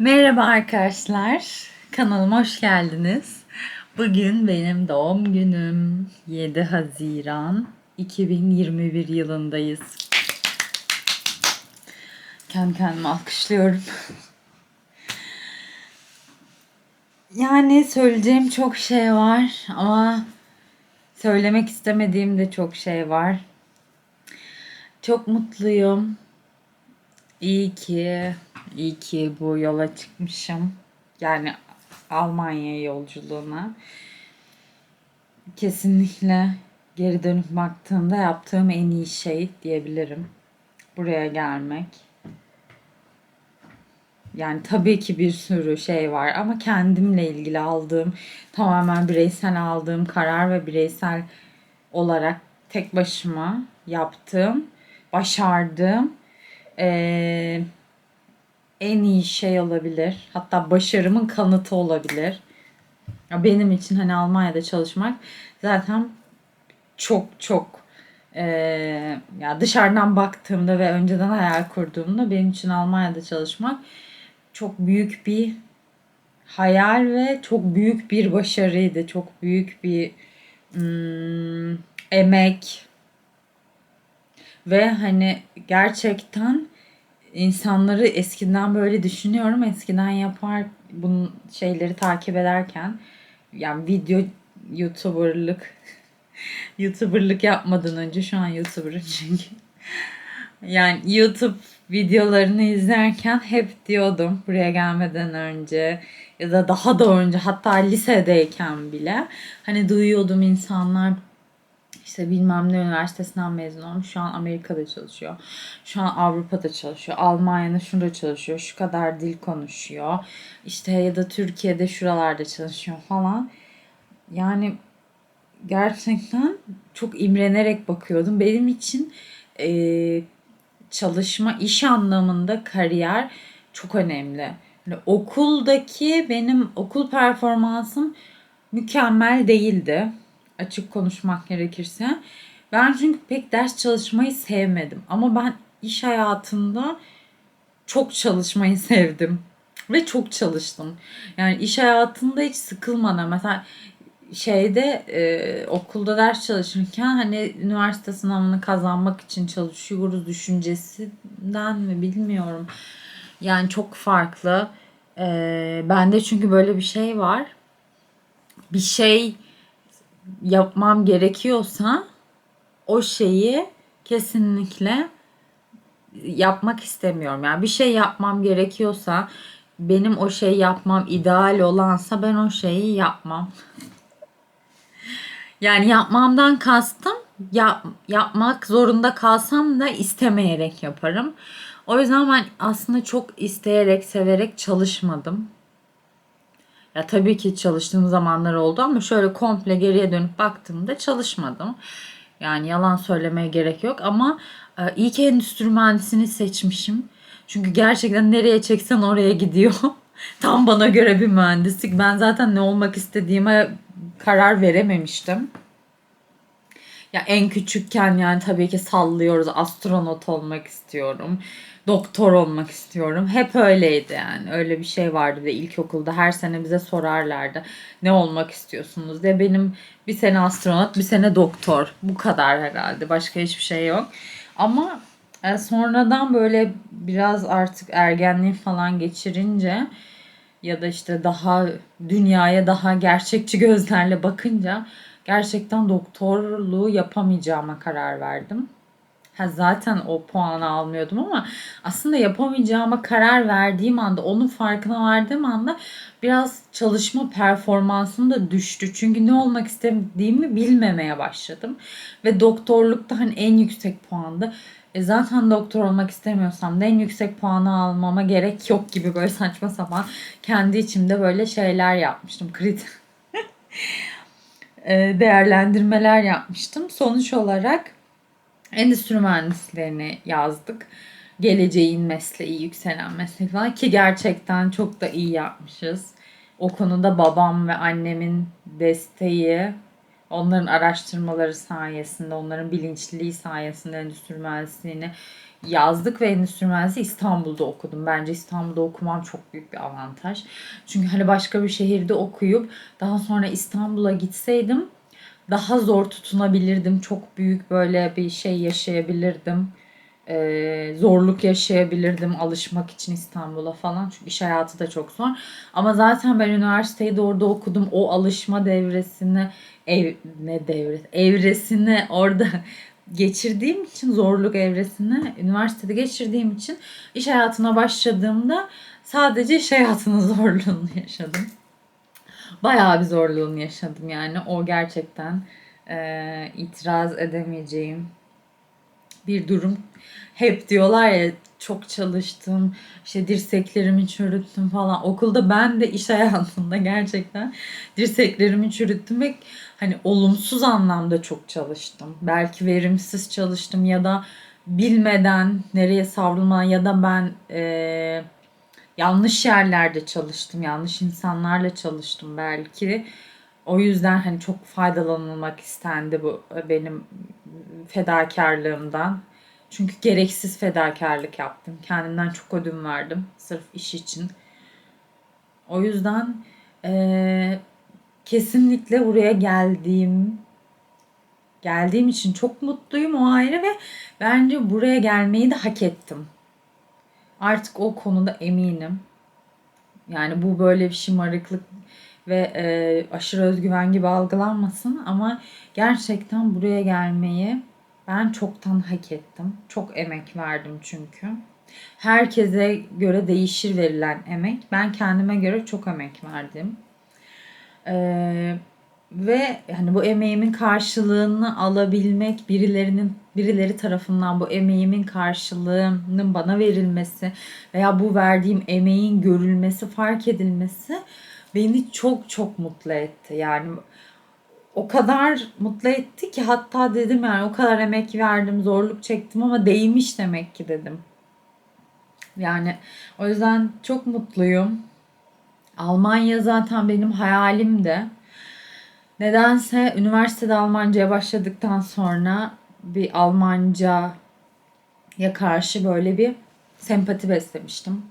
Merhaba arkadaşlar. Kanalıma hoş geldiniz. Bugün benim doğum günüm. 7 Haziran 2021 yılındayız. Kendi kendime alkışlıyorum. Yani söyleyeceğim çok şey var ama söylemek istemediğim de çok şey var. Çok mutluyum. İyi ki, iyi ki bu yola çıkmışım. Yani Almanya yolculuğuna. Kesinlikle geri dönüp baktığımda yaptığım en iyi şey diyebilirim. Buraya gelmek. Yani tabii ki bir sürü şey var ama kendimle ilgili aldığım, tamamen bireysel aldığım karar ve bireysel olarak tek başıma yaptığım, başardığım eee, en iyi şey olabilir. Hatta başarımın kanıtı olabilir. Benim için hani Almanya'da çalışmak zaten çok çok eee, ya dışarıdan baktığımda ve önceden hayal kurduğumda benim için Almanya'da çalışmak çok büyük bir hayal ve çok büyük bir başarıydı. Çok büyük bir hmm, emek ve hani gerçekten insanları eskiden böyle düşünüyorum. Eskiden yapar bunun şeyleri takip ederken yani video youtuberlık youtuberlık yapmadan önce şu an youtuberım çünkü. Yani YouTube videolarını izlerken hep diyordum buraya gelmeden önce ya da daha da önce hatta lisedeyken bile hani duyuyordum insanlar işte bilmem ne üniversitesinden mezun olmuş. Şu an Amerika'da çalışıyor. Şu an Avrupa'da çalışıyor. Almanya'da şurada çalışıyor. Şu kadar dil konuşuyor. İşte ya da Türkiye'de şuralarda çalışıyor falan. Yani gerçekten çok imrenerek bakıyordum. Benim için e, çalışma iş anlamında kariyer çok önemli. Yani okuldaki benim okul performansım mükemmel değildi. Açık konuşmak gerekirse. Ben çünkü pek ders çalışmayı sevmedim. Ama ben iş hayatında çok çalışmayı sevdim. Ve çok çalıştım. Yani iş hayatında hiç sıkılmadan mesela şeyde e, okulda ders çalışırken hani üniversite sınavını kazanmak için çalışıyoruz düşüncesinden mi bilmiyorum. Yani çok farklı. E, bende çünkü böyle bir şey var. Bir şey yapmam gerekiyorsa o şeyi kesinlikle yapmak istemiyorum. Yani bir şey yapmam gerekiyorsa benim o şeyi yapmam ideal olansa ben o şeyi yapmam. Yani yapmamdan kastım yap, yapmak zorunda kalsam da istemeyerek yaparım. O yüzden ben aslında çok isteyerek, severek çalışmadım. Ya tabii ki çalıştığım zamanlar oldu ama şöyle komple geriye dönüp baktığımda çalışmadım. Yani yalan söylemeye gerek yok ama e, iyi ki endüstri mühendisini seçmişim. Çünkü gerçekten nereye çeksen oraya gidiyor. Tam bana göre bir mühendislik. Ben zaten ne olmak istediğime karar verememiştim. Ya en küçükken yani tabii ki sallıyoruz. Astronot olmak istiyorum. Doktor olmak istiyorum. Hep öyleydi yani. Öyle bir şey vardı ve ilkokulda her sene bize sorarlardı. Ne olmak istiyorsunuz diye. Benim bir sene astronot, bir sene doktor. Bu kadar herhalde. Başka hiçbir şey yok. Ama e, sonradan böyle biraz artık ergenliği falan geçirince ya da işte daha dünyaya daha gerçekçi gözlerle bakınca gerçekten doktorluğu yapamayacağıma karar verdim. Ha, zaten o puanı almıyordum ama aslında yapamayacağıma karar verdiğim anda, onun farkına vardığım anda biraz çalışma performansım da düştü. Çünkü ne olmak istediğimi bilmemeye başladım. Ve doktorlukta hani en yüksek puandı. E zaten doktor olmak istemiyorsam da en yüksek puanı almama gerek yok gibi böyle saçma sapan kendi içimde böyle şeyler yapmıştım. Kriter değerlendirmeler yapmıştım. Sonuç olarak endüstri mühendislerini yazdık. Geleceğin mesleği, yükselen mesleği falan ki gerçekten çok da iyi yapmışız. O konuda babam ve annemin desteği Onların araştırmaları sayesinde, onların bilinçliliği sayesinde endüstri mühendisliğini yazdık ve endüstri mühendisliği İstanbul'da okudum. Bence İstanbul'da okumam çok büyük bir avantaj. Çünkü hani başka bir şehirde okuyup daha sonra İstanbul'a gitseydim daha zor tutunabilirdim. Çok büyük böyle bir şey yaşayabilirdim. Ee, zorluk yaşayabilirdim alışmak için İstanbul'a falan. Çünkü iş hayatı da çok zor. Ama zaten ben üniversiteyi de orada okudum. O alışma devresini ev ne devre evresini orada geçirdiğim için zorluk evresini üniversitede geçirdiğim için iş hayatına başladığımda sadece iş hayatının zorluğunu yaşadım. Bayağı bir zorluğunu yaşadım yani. O gerçekten e, itiraz edemeyeceğim bir durum. Hep diyorlar ya çok çalıştım, işte dirseklerimi çürüttüm falan. Okulda ben de iş hayatında gerçekten dirseklerimi çürüttüm ve hani olumsuz anlamda çok çalıştım. Belki verimsiz çalıştım ya da bilmeden nereye savrulma ya da ben e, yanlış yerlerde çalıştım, yanlış insanlarla çalıştım belki. O yüzden hani çok faydalanılmak istendi bu benim fedakarlığımdan. Çünkü gereksiz fedakarlık yaptım. Kendimden çok ödün verdim sırf iş için. O yüzden e, kesinlikle buraya geldiğim geldiğim için çok mutluyum o ayrı ve bence buraya gelmeyi de hak ettim. Artık o konuda eminim. Yani bu böyle bir şımarıklık ve e, aşırı özgüven gibi algılanmasın ama gerçekten buraya gelmeyi ben çoktan hak ettim. Çok emek verdim çünkü. Herkese göre değişir verilen emek. Ben kendime göre çok emek verdim. Ee, ve hani bu emeğimin karşılığını alabilmek birilerinin birileri tarafından bu emeğimin karşılığının bana verilmesi veya bu verdiğim emeğin görülmesi, fark edilmesi beni çok çok mutlu etti. Yani o kadar mutlu etti ki hatta dedim yani o kadar emek verdim, zorluk çektim ama değmiş demek ki dedim. Yani o yüzden çok mutluyum. Almanya zaten benim hayalimdi. Nedense üniversitede Almanca'ya başladıktan sonra bir Almanca ya karşı böyle bir sempati beslemiştim.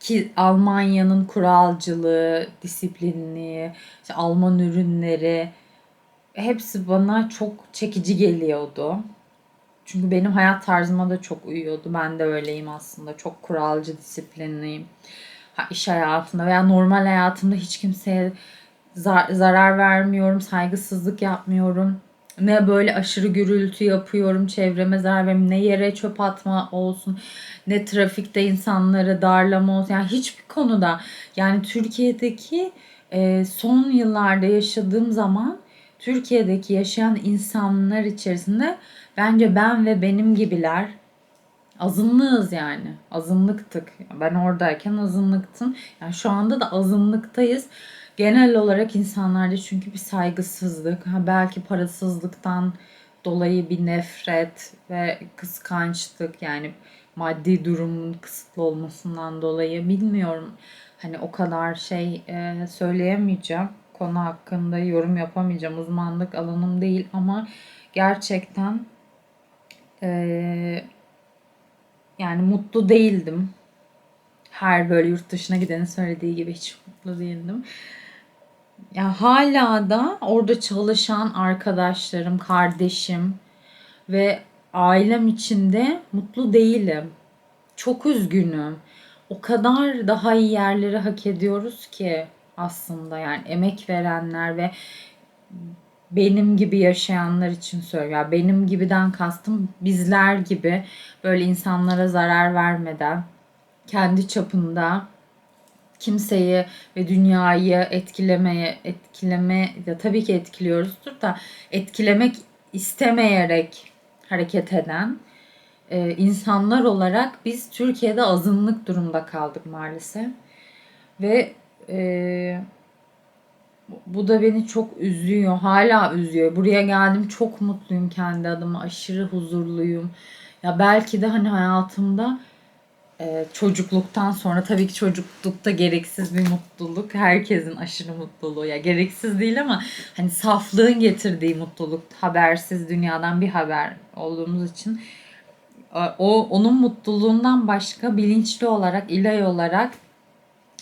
Ki Almanya'nın kuralcılığı, disiplinli, işte Alman ürünleri hepsi bana çok çekici geliyordu. Çünkü benim hayat tarzıma da çok uyuyordu. Ben de öyleyim aslında. Çok kuralcı, disiplinliyim. Ha, iş hayatında veya normal hayatımda hiç kimseye zar- zarar vermiyorum, saygısızlık yapmıyorum. Ne böyle aşırı gürültü yapıyorum, çevreme zarar vermiyorum. Ne yere çöp atma olsun, ne trafikte insanları darlama olsun. Yani hiçbir konuda yani Türkiye'deki e, son yıllarda yaşadığım zaman Türkiye'deki yaşayan insanlar içerisinde bence ben ve benim gibiler azınlığız yani. Azınlıktık. Ben oradayken azınlıktın. Yani şu anda da azınlıktayız. Genel olarak insanlarda çünkü bir saygısızlık, ha belki parasızlıktan dolayı bir nefret ve kıskançlık yani maddi durumun kısıtlı olmasından dolayı bilmiyorum. Hani o kadar şey e, söyleyemeyeceğim. Konu hakkında yorum yapamayacağım. Uzmanlık alanım değil ama gerçekten e, yani mutlu değildim. Her böyle yurt dışına gidenin söylediği gibi hiç mutlu değildim. Ya hala da orada çalışan arkadaşlarım, kardeşim ve ailem içinde mutlu değilim. Çok üzgünüm. O kadar daha iyi yerleri hak ediyoruz ki aslında yani emek verenler ve benim gibi yaşayanlar için söylüyorum. Benim gibiden kastım bizler gibi böyle insanlara zarar vermeden kendi çapında kimseyi ve dünyayı etkilemeye etkileme ya tabii ki etkiliyoruzdur da etkilemek istemeyerek hareket eden e, insanlar olarak biz Türkiye'de azınlık durumda kaldık maalesef ve e, bu da beni çok üzüyor. Hala üzüyor. Buraya geldim çok mutluyum kendi adıma. Aşırı huzurluyum. Ya belki de hani hayatımda e, çocukluktan sonra tabii ki çocuklukta gereksiz bir mutluluk. Herkesin aşırı mutluluğu. Ya gereksiz değil ama hani saflığın getirdiği mutluluk. Habersiz dünyadan bir haber olduğumuz için e, o onun mutluluğundan başka bilinçli olarak, ilay olarak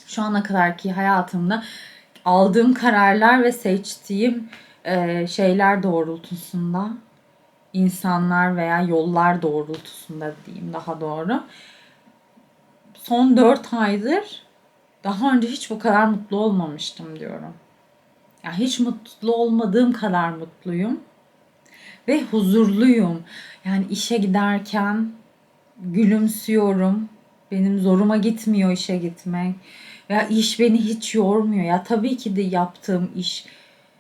şu ana kadarki hayatımda aldığım kararlar ve seçtiğim e, şeyler doğrultusunda insanlar veya yollar doğrultusunda diyeyim daha doğru. Son 4 aydır daha önce hiç bu kadar mutlu olmamıştım diyorum. Ya hiç mutlu olmadığım kadar mutluyum ve huzurluyum. Yani işe giderken gülümsüyorum. Benim zoruma gitmiyor işe gitmek. Veya iş beni hiç yormuyor. Ya tabii ki de yaptığım iş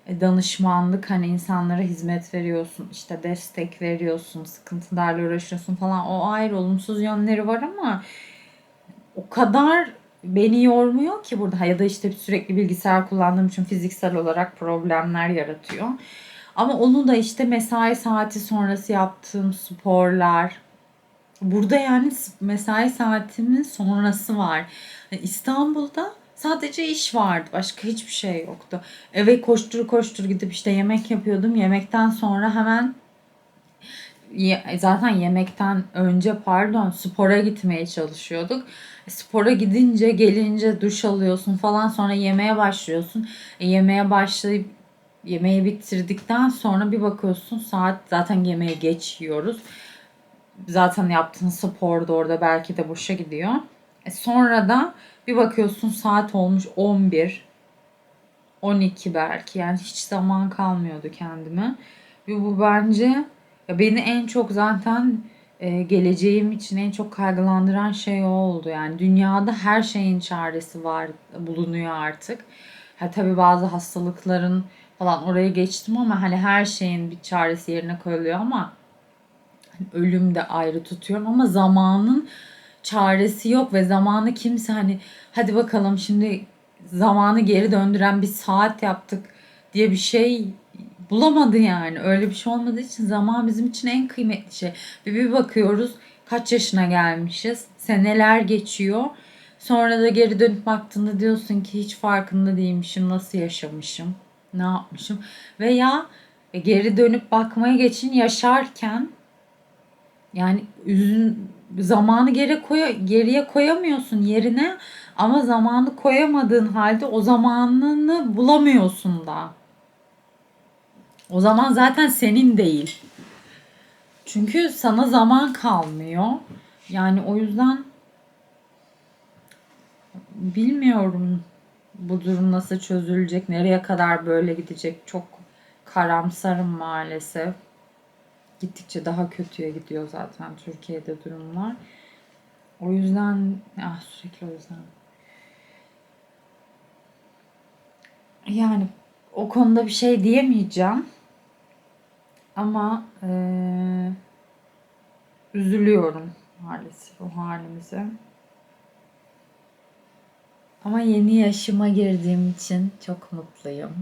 e, danışmanlık hani insanlara hizmet veriyorsun, işte destek veriyorsun, sıkıntılarla uğraşıyorsun falan. O ayrı olumsuz yönleri var ama o kadar beni yormuyor ki burada ya da işte sürekli bilgisayar kullandığım için fiziksel olarak problemler yaratıyor. Ama onu da işte mesai saati sonrası yaptığım sporlar, Burada yani mesai saatimin sonrası var. Yani İstanbul'da sadece iş vardı. Başka hiçbir şey yoktu. Eve koştur koştur gidip işte yemek yapıyordum. Yemekten sonra hemen zaten yemekten önce pardon spora gitmeye çalışıyorduk. Spora gidince gelince duş alıyorsun falan sonra yemeğe başlıyorsun. E, yemeğe başlayıp yemeği bitirdikten sonra bir bakıyorsun saat zaten yemeğe geç yiyoruz zaten yaptığın spor da orada belki de boşa gidiyor. E sonra da bir bakıyorsun saat olmuş 11 12 belki yani hiç zaman kalmıyordu kendime. Ve bu bence ya beni en çok zaten e, geleceğim için en çok kaygılandıran şey o oldu. Yani dünyada her şeyin çaresi var bulunuyor artık. Ha tabii bazı hastalıkların falan oraya geçtim ama hani her şeyin bir çaresi yerine koyuluyor ama ölüm de ayrı tutuyorum ama zamanın çaresi yok ve zamanı kimse hani hadi bakalım şimdi zamanı geri döndüren bir saat yaptık diye bir şey bulamadı yani. Öyle bir şey olmadığı için zaman bizim için en kıymetli şey. Ve bir bakıyoruz kaç yaşına gelmişiz. Seneler geçiyor. Sonra da geri dönüp baktığında diyorsun ki hiç farkında değilmişim. Nasıl yaşamışım? Ne yapmışım? Veya geri dönüp bakmaya geçin yaşarken yani üzün zamanı geri koy geriye koyamıyorsun yerine ama zamanı koyamadığın halde o zamanını bulamıyorsun da. O zaman zaten senin değil. Çünkü sana zaman kalmıyor. Yani o yüzden bilmiyorum bu durum nasıl çözülecek, nereye kadar böyle gidecek. Çok karamsarım maalesef gittikçe daha kötüye gidiyor zaten Türkiye'de durumlar. O yüzden ah sürekli o yüzden. Yani o konuda bir şey diyemeyeceğim. Ama ee, üzülüyorum maalesef o halimize. Ama yeni yaşıma girdiğim için çok mutluyum.